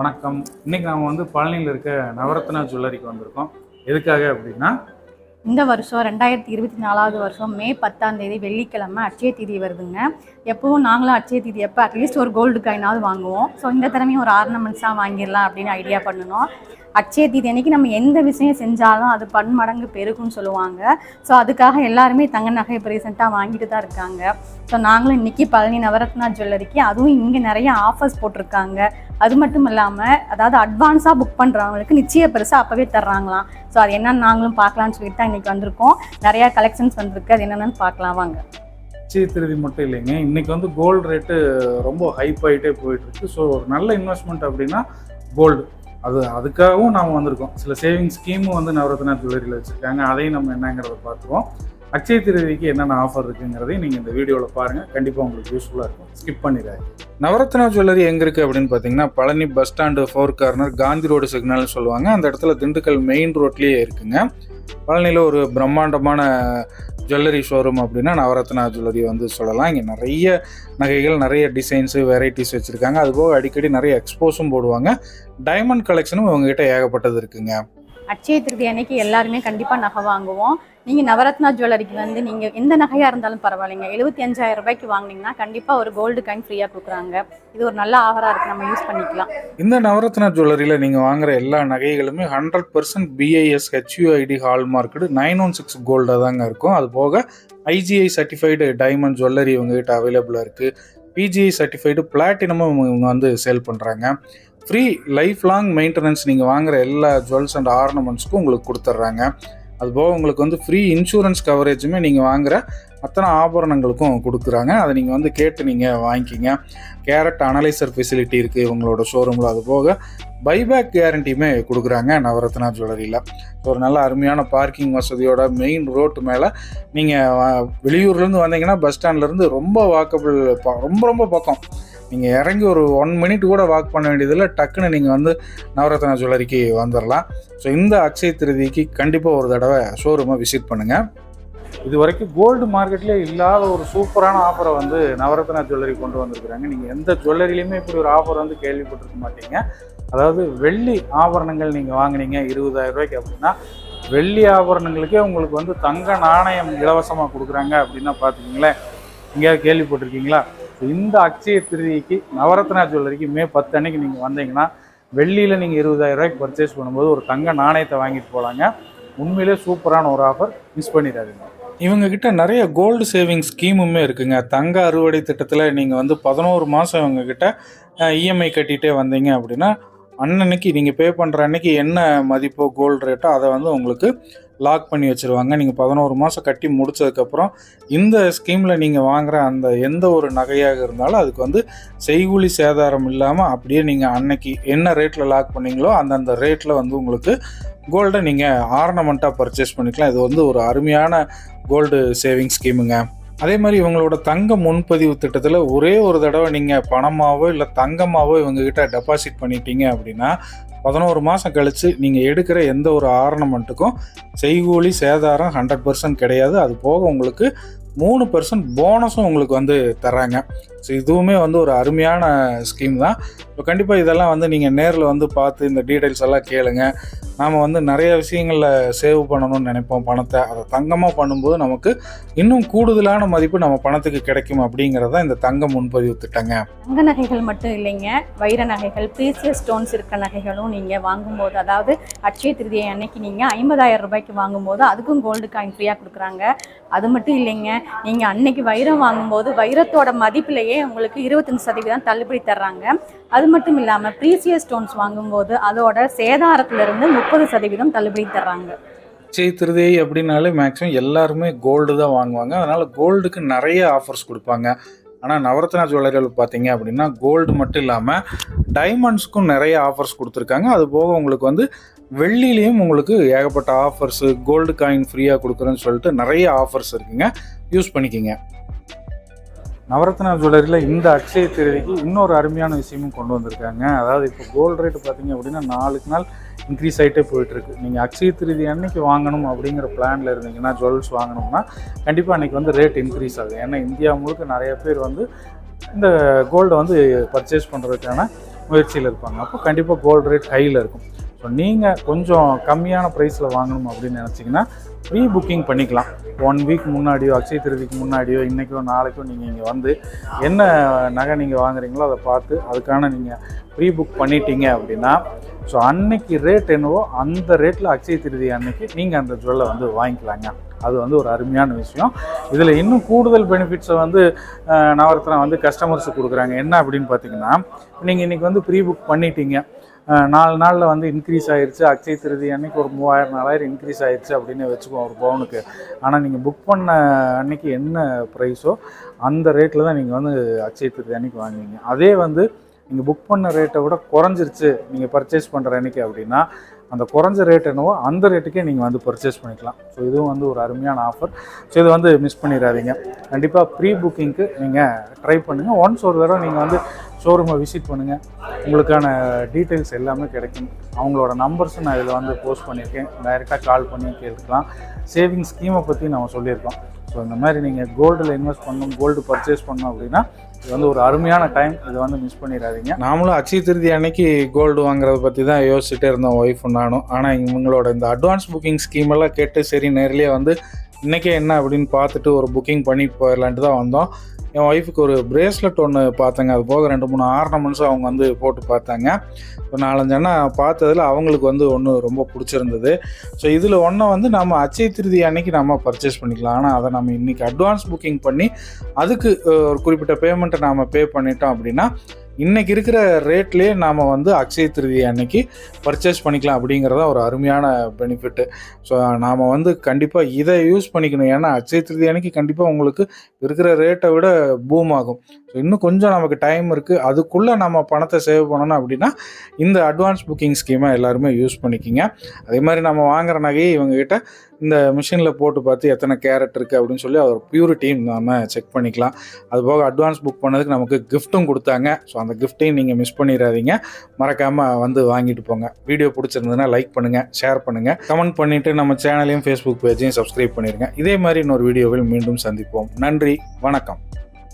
வணக்கம். இன்னைக்கு நாம வந்து பழனியில் இருக்க நவரத்னா ஜுவல்லரிக்கு வந்திருக்கோம். எதுக்காக அப்படின்னா இந்த வருஷம் ரெண்டாயிரத்தி இருபத்தி நாலாவது வருஷம் மே பத்தாம் தேதி வெள்ளிக்கிழமை அட்சய தீதி வருதுங்க. எப்பவும் நாங்களும் அட்சய தீதி எப்போ அட்லீஸ்ட் ஒரு கோல்டு காயினாவது வாங்குவோம். ஸோ இந்த திறமையும் ஒரு ஆர்னமெண்ட்ஸாக வாங்கிடலாம் அப்படின்னு ஐடியா பண்ணணும். அட்சய தீதி அன்னைக்கு நம்ம எந்த விஷயம் செஞ்சாலும் அது பன்மடங்கு பெருகும்னு சொல்லுவாங்க. ஸோ அதுக்காக எல்லாருமே தங்க நகை இப்போ ரீசெண்டாக வாங்கிட்டு தான் இருக்காங்க. ஸோ நாங்களும் இன்னைக்கு பழனி நவரத்னா ஜுவல்லரிக்கு அதுவும் இங்கே நிறைய ஆஃபர்ஸ் போட்டிருக்காங்க. அது மட்டும் இல்லாமல் அதாவது அட்வான்ஸாக புக் பண்ணுறவங்களுக்கு நிச்சய பெருசாக அப்போவே தர்றாங்களாம். ஸோ அது என்னன்னு நாங்களும் பார்க்கலாம்னு சொல்லிட்டு தான் இன்னைக்கு வந்திருக்கோம். நிறையா கலெக்ஷன்ஸ் வந்திருக்கு. அது என்னென்னு பார்க்கலாம். வாங்க. நிச்சய திருதி மட்டும் இல்லைங்க. இன்னைக்கு வந்து கோல்டு ரேட்டு ரொம்ப ஹைப் ஆகிட்டே போயிட்டு இருக்கு. ஸோ ஒரு நல்ல இன்வெஸ்ட்மெண்ட் அப்படின்னா கோல்டு அது அதுக்காகவும் நாம் வந்திருக்கோம். சில சேவிங் ஸ்கீமும் வந்து நவரத்னா ஜுவல்லரியில் வச்சுருக்காங்க. அதையும் நம்ம என்னங்கிறத பார்த்துருவோம். அட்சய திருதிக்கு என்னென்ன ஆஃபர் இருக்குங்கிறதையும் நீங்கள் இந்த வீடியோவில் பாருங்கள் கண்டிப்பாக உங்களுக்கு யூஸ்ஃபுல்லாக இருக்கும். ஸ்கிப் பண்ணிடாது நவரத்னா ஜுவல்லரி எங்கே இருக்குது அப்படின்னு பார்த்தீங்கன்னா Palani bus stand four corner Gandhi road சிக்னல்னு சொல்லுவாங்க. அந்த இடத்துல திண்டுக்கல் மெயின் ரோட்லேயே இருக்குங்க. பழனியில் ஒரு பிரம்மாண்டமான ஜுவல்லரி ஷோரூம் அப்படின்னா நவரத்னா ஜுவல்லரி வந்து சொல்லலாம். இங்கே நிறைய நகைகள் நிறைய டிசைன்ஸு வெரைட்டிஸ் வச்சுருக்காங்க. அதுபோக அடிக்கடி நிறைய எக்ஸ்போஸும் போடுவாங்க. டைமண்ட் கலெக்ஷனும் இவங்ககிட்ட ஏகப்பட்டது இருக்குங்க. அட்சய திருதி அன்னைக்கு எல்லாருமே கண்டிப்பாக நகை வாங்குவோம். நீங்கள் நவரத்னா ஜுவல்லரிக்கு வந்து நீங்கள் எந்த நகையாக இருந்தாலும் பரவாயில்லைங்க. எழுபத்தி அஞ்சாயிரம் ரூபாய்க்கு வாங்குனீங்கன்னா கண்டிப்பாக ஒரு கோல்டு காயின் ஃப்ரீயாக கொடுக்குறாங்க. இது ஒரு நல்ல ஆஃபராக இருக்குது நம்ம யூஸ் பண்ணிக்கலாம். இந்த நவரத்னா ஜுவல்லரியில் நீங்கள் வாங்குற எல்லா நகைகளுமே ஹண்ட்ரட் பர்சன்ட் பிஐஎஸ் ஹெச்யூஐடி ஹால்மார்க்கடு நைன் ஒன் சிக்ஸ் கோல்டாக தாங்க இருக்கும். அது போக ஐஜிஐ சர்டிஃபைடு டைமண்ட் ஜுவல்லரி இவங்ககிட்ட அவைலபிளாக இருக்குது பிஜிஐ சர்டிஃபைடு பிளாட்டினமும் இவங்க வந்து சேல் பண்ணுறாங்க ஃப்ரீ லைஃப் லாங் மெயின்டெனன்ஸ் நீங்கள் வாங்குற எல்லா ஜுவல்ஸ் அண்ட் ஆர்னமெண்ட்ஸ்க்கும் உங்களுக்கு கொடுத்துட்றாங்க. அதுபோக உங்களுக்கு வந்து ஃப்ரீ இன்சூரன்ஸ் கவரேஜுமே நீங்கள் வாங்குற அத்தனை ஆபரணங்களுக்கும் கொடுக்குறாங்க. அதை நீங்கள் வந்து கேட்டு நீங்கள் வாங்கிக்கிங்க. கேரட் அனலைசர் ஃபெசிலிட்டி இருக்குது இவங்களோட ஷோரூமில் அது போக பைபேக் கேரண்டியுமே கொடுக்குறாங்க நவரத்னா ஜுவல்லரியில் ஒரு நல்ல அருமையான பார்க்கிங் வசதியோட மெயின் ரோட்டு மேலே நீங்கள் வெளியூர்லேருந்து வந்தீங்கன்னா பஸ் ஸ்டாண்ட்லேருந்து ரொம்ப வாக்கபிள் ரொம்ப ரொம்ப பக்கம். நீங்கள் இறங்கி ஒரு ஒன் மினிட் கூட வாக் பண்ண வேண்டியதில்லை. டக்குன்னு நீங்கள் வந்து நவரத்னா ஜுவல்லரிக்கு வந்துடலாம் ஸோ இந்த அக்ஷய திருதிக்கு கண்டிப்பாக ஒரு தடவை ஷோரூமை விசிட் பண்ணுங்கள் இது வரைக்கும் கோல்டு மார்க்கெட்லேயே இல்லாத ஒரு சூப்பரான ஆஃபரை வந்து நவரத்னா ஜுவல்லரி கொண்டு வந்திருக்கிறாங்க. நீங்கள் எந்த ஜுவல்லரிலையுமே இப்படி ஒரு ஆஃபர் வந்து கேள்விப்பட்டிருக்க மாட்டீங்க. அதாவது வெள்ளி ஆபரணங்கள் நீங்கள் வாங்கினீங்க இருபதாயிரம் ரூபாய்க்கு அப்படின்னா வெள்ளி ஆபரணங்களுக்கே உங்களுக்கு வந்து தங்க நாணயம் இலவசமாக கொடுக்குறாங்க அப்படின்னா பார்த்துக்கிங்களேன். எங்கேயாவது கேள்விப்பட்டிருக்கீங்களா? இந்த அக்ஷய திருதிக்கு நவரத்னா ஜுவல்லரிக்கு மே பத்து அன்னைக்கு நீங்கள் வந்தீங்கன்னா வெள்ளியில் நீங்கள் இருபதாயிரம் ரூபாய்க்கு பர்ச்சேஸ் பண்ணும்போது ஒரு தங்க நாணயத்தை வாங்கிட்டு போகலாங்க உண்மையிலே சூப்பரான ஒரு ஆஃபர் மிஸ் பண்ணிடாதீங்க. இவங்க கிட்ட நிறைய கோல்டு சேவிங் ஸ்கீமுமே இருக்குங்க. தங்க அறுவடை திட்டத்தில் நீங்கள் வந்து பதினோரு மாதம் இவங்க கிட்ட இஎம்ஐ கட்டிகிட்டே வந்தீங்க அப்படின்னா அன்னன்னைக்கு நீங்கள் பே பண்ணுற அன்னைக்கு என்ன மதிப்போ கோல்டு ரேட்டோ அதை வந்து உங்களுக்கு லாக் பண்ணி வச்சுருவாங்க. நீங்கள் பதினோரு மாதம் கட்டி முடித்ததுக்கப்புறம் இந்த ஸ்கீமில் நீங்கள் வாங்குற அந்த எந்த ஒரு நகையாக இருந்தாலும் அதுக்கு வந்து செய்கூலி சேதாரம் இல்லாமல் அப்படியே நீங்கள் அன்னைக்கு என்ன ரேட்டில் லாக் பண்ணீங்களோ அந்தந்த ரேட்டில் வந்து உங்களுக்கு கோல்டை நீங்கள் ஆர்னமெண்ட்டாக பர்ச்சேஸ் பண்ணிக்கலாம். இது வந்து ஒரு அருமையான கோல்டு சேவிங் ஸ்கீமுங்க அதே மாதிரி இவங்களோட தங்க முன்பதிவு திட்டத்தில் ஒரே ஒரு தடவை நீங்கள் பணமாவோ இல்லை தங்கமாவோ இவங்ககிட்ட டெபாசிட் பண்ணிட்டீங்க அப்படின்னா பதினோரு மாதம் கழித்து நீங்கள் எடுக்கிற எந்த ஒரு ஆர்னமெண்ட்டுக்கும் செய்கூலி சேதாரம் ஹண்ட்ரட் பர்சன்ட் கிடையாது. அது போக உங்களுக்கு மூணு பர்சன்ட் போனஸும் உங்களுக்கு வந்து தராங்க ஸோ இதுவுமே வந்து ஒரு அருமையான ஸ்கீம் தான். இப்போ கண்டிப்பாக இதெல்லாம் வந்து நீங்கள் நேரில் வந்து பார்த்து இந்த டீட்டெயில்ஸ் எல்லாம் கேளுங்க. நாம் வந்து நிறைய விஷயங்களில் சேவ் பண்ணணும்னு நினைப்போம் பணத்தை. அதை தங்கமாக பண்ணும்போது நமக்கு இன்னும் கூடுதலான மதிப்பு நம்ம பணத்துக்கு கிடைக்கும் அப்படிங்கிறத இந்த தங்க முன்பதிவு திட்டங்க தங்க நகைகள் மட்டும் இல்லைங்க. வைர நகைகள் ப்ரீசியஸ் ஸ்டோன்ஸ் இருக்க நகைகளும் நீங்கள் வாங்கும்போது அதாவது அட்சய திருதியை அன்னைக்கு நீங்கள் ஐம்பதாயிரம் ரூபாய்க்கு வாங்கும்போது அதுக்கும் கோல்டு காயின் ஃப்ரீயாக கொடுக்குறாங்க. அது மட்டும் இல்லைங்க. நீங்கள் அன்னைக்கு வைரம் வாங்கும்போது வைரத்தோட மதிப்பிலேயே உங்களுக்கு இருபத்தஞ்சு சதவீதம் தள்ளுபடி தர்றாங்க. அது மட்டும் இல்லாமல் ப்ரீசியஸ் ஸ்டோன்ஸ் வாங்கும்போது அதோட சேதாரத்திலிருந்து முப்பது சதவீதம் தள்ளுபடி தர்றாங்க. அச்சய திருதியை அப்படின்னாலே மேக்ஸிமம் எல்லாருமே கோல்டு தான் வாங்குவாங்க. அதனால் கோல்டுக்கு நிறைய ஆஃபர்ஸ் கொடுப்பாங்க. ஆனால் நவரத்னா ஜுவல்லரிகள் பார்த்தீங்க அப்படின்னா கோல்டு மட்டும் இல்லாமல் டைமண்ட்ஸ்க்கும் நிறைய ஆஃபர்ஸ் கொடுத்துருக்காங்க. அது போக உங்களுக்கு வந்து வெள்ளிலையும் உங்களுக்கு ஏகப்பட்ட ஆஃபர்ஸு கோல்டு காயின் ஃப்ரீயாக கொடுக்குறேன்னு சொல்லிட்டு நிறைய ஆஃபர்ஸ் இருக்குங்க. யூஸ் பண்ணிக்கிங்க. நவரத்னா ஜுவல்லரியில் இந்த அக்ஷய திருதிக்கு இன்னொரு அருமையான விஷயமும் கொண்டு வந்திருக்காங்க. அதாவது இப்போ கோல்டு ரேட் பார்த்தீங்க அப்படின்னா நாளுக்கு நாள் இன்க்ரீஸ் ஆகிட்டே போயிட்டுருக்கு. நீங்கள் அக்ஷய திருதி அன்னைக்கு வாங்கணும் அப்படிங்கிற பிளானில் இருந்தீங்கன்னா ஜுவல்ஸ் வாங்கணும்னா கண்டிப்பாக அன்றைக்கி வந்து ரேட் இன்க்ரீஸ் ஆகுது. ஏன்னா இந்தியா முழுக்க நிறைய பேர் வந்து இந்த கோல்டை வந்து பர்ச்சேஸ் பண்ணுறதுக்கான முயற்சியில் இருப்பாங்க. அப்போ கண்டிப்பாக கோல்டு ரேட் ஹையில் இருக்கும். ஸோ நீங்கள் கொஞ்சம் கம்மியான ப்ரைஸில் வாங்கணும் அப்படின்னு நினச்சிங்கன்னா ப்ரீ புக்கிங் பண்ணிக்கலாம். ஒன் வீக் முன்னாடியோ அக்ஷய திருதிக்கு முன்னாடியோ இன்றைக்கோ நாளைக்கோ நீங்கள் இங்கே வந்து என்ன நகை நீங்கள் வாங்குறீங்களோ அதை பார்த்து அதுக்கான நீங்கள் ப்ரீ புக் பண்ணிட்டீங்க அப்படின்னா ஸோ அன்னைக்கு ரேட் என்னவோ அந்த ரேட்டில் அக்ஷய திருதி அன்னைக்கு நீங்கள் அந்த ஜுவல்லை வந்து வாங்கிக்கலாங்க. அது வந்து ஒரு அருமையான விஷயம். இதில் இன்னும் கூடுதல் பெனிஃபிட்ஸை வந்து அஹ், நவரத்னா வந்து கஸ்டமர்ஸுக்கு கொடுக்குறாங்க. என்ன அப்படின்னு பார்த்தீங்கன்னா நீங்கள் இன்றைக்கி வந்து ப்ரீ புக் பண்ணிட்டீங்க. நாலு நாளில் வந்து இன்க்ரீஸ் ஆயிருச்சு. அக்ஷய திருதி அன்னைக்கு ஒரு மூவாயிரம் நாலாயிரம் இன்க்ரீஸ் ஆயிருச்சு அப்படின்னு வச்சுக்குவோம் ஒரு பவுனுக்கு. ஆனால் நீங்கள் புக் பண்ண அன்னைக்கு என்ன ப்ரைஸோ அந்த ரேட்டில் தான் நீங்கள் வந்து அக்ஷய திருதி அன்னைக்கு வாங்குவீங்க. அதே வந்து நீங்கள் புக் பண்ண ரேட்டை விட குறைஞ்சிருச்சு. நீங்கள் பர்ச்சேஸ் பண்ணுற அன்னைக்கு அப்படின்னா அந்த குறைஞ்ச ரேட் என்னவோ அந்த ரேட்டுக்கே நீங்கள் வந்து பர்ச்சேஸ் பண்ணிக்கலாம். ஸோ இதுவும் வந்து ஒரு அருமையான ஆஃபர் ஸோ இது வந்து மிஸ் பண்ணிடாதீங்க. கண்டிப்பாக ப்ரீ புக்கிங்க்கு நீங்கள் ட்ரை பண்ணுங்கள் ஒன்ஸ் ஒரு தடவை நீங்கள் வந்து ஷோரூமை விசிட் பண்ணுங்கள் உங்களுக்கான டீட்டெயில்ஸ் எல்லாமே கிடைக்கும். அவங்களோட நம்பர்ஸ் நான் இதில் வந்து போஸ்ட் பண்ணியிருக்கேன். டைரெக்டாக கால் பண்ணி கேட்டுக்கலாம் சேவிங் ஸ்கீமை பற்றி நம்ம சொல்லியிருக்கோம். ஸோ இந்த மாதிரி நீங்கள் கோல்டில் இன்வெஸ்ட் பண்ணணும் கோல்டு பர்ச்சேஸ் பண்ணணும் அப்படின்னா இது வந்து ஒரு அருமையான டைம் இதை வந்து மிஸ் பண்ணிடாதீங்க. நாமளும் அக்ஷய திருதி அன்னைக்கு கோல்டு வாங்குறத பற்றி தான் யோசிச்சுட்டே இருந்தோம் ஒய்ஃபும் நானும். ஆனால் இவங்களோட இந்த அட்வான்ஸ் புக்கிங் ஸ்கீம் எல்லாம் கேட்டு சரி நேரிலேயே வந்து இன்றைக்கே என்ன அப்படின்னு பார்த்துட்டு ஒரு புக்கிங் பண்ணிட்டு போயிடலான்ட்டு தான் வந்தோம். என் ஒய்ஃபுக்கு ஒரு பிரேஸ்லெட் ஒன்று பார்த்தேங்க. அது போக ரெண்டு மூணு ஆர்னமெண்ட்ஸும் அவங்க வந்து போட்டு பார்த்தாங்க. ஒரு நாலஞ்சன்னா பார்த்ததில் பார்த்ததுல அவங்களுக்கு வந்து ஒன்று ரொம்ப பிடிச்சிருந்தது. ஸோ இதில் ஒன்றை வந்து நம்ம அச்சய திருதி அன்னைக்கு நம்ம பர்ச்சேஸ் பண்ணிக்கலாம். ஆனால் அதை நம்ம இன்றைக்கி அட்வான்ஸ் புக்கிங் பண்ணி அதுக்கு ஒரு குறிப்பிட்ட பேமெண்ட்டை நாம் பே பண்ணிட்டோம் அப்படின்னா இன்னைக்கு இருக்கிற ரேட்லேயே நாம் வந்து அக்ஷய திருதி அன்னைக்கு பர்ச்சேஸ் பண்ணிக்கலாம் அப்படிங்கிறத ஒரு அருமையான பெனிஃபிட்டு ஸோ நாம் வந்து கண்டிப்பாக இதை யூஸ் பண்ணிக்கணும். ஏன்னா அக்ஷய திருதி அன்னைக்கு கண்டிப்பாக உங்களுக்கு இருக்கிற ரேட்டை விட பூம் ஆகும். ஸோ இன்னும் கொஞ்சம் நமக்கு டைம் இருக்குது அதுக்குள்ளே நம்ம பணத்தை சேவ் பண்ணணும் அப்படின்னா இந்த அட்வான்ஸ் புக்கிங் ஸ்கீமை எல்லாருமே யூஸ் பண்ணிக்கிங்க. அதே மாதிரி நம்ம வாங்குற நகையை இவங்ககிட்ட இந்த மிஷினில் போட்டு பார்த்து எத்தனை கேரட் இருக்குது அப்படின்னு சொல்லி அதோட பியூரிட்டியும் நம்ம செக் பண்ணிக்கலாம். அது போக அட்வான்ஸ் புக் பண்ணதுக்கு நமக்கு கிஃப்ட்டும் கொடுத்தாங்க. ஸோ அந்த கிஃப்ட்டையும் நீங்கள் மிஸ் பண்ணிடாதீங்க. மறக்காமல் வந்து வாங்கிட்டு போங்க. வீடியோ பிடிச்சிருந்ததுன்னா லைக் பண்ணுங்கள் ஷேர் பண்ணுங்கள் கமெண்ட் பண்ணிவிட்டு நம்ம சேனலையும் ஃபேஸ்புக் பேஜையும் சப்ஸ்கிரைப் பண்ணிடுங்க இதே மாதிரி இன்னொரு வீடியோவில் மீண்டும் சந்திப்போம். நன்றி வணக்கம்.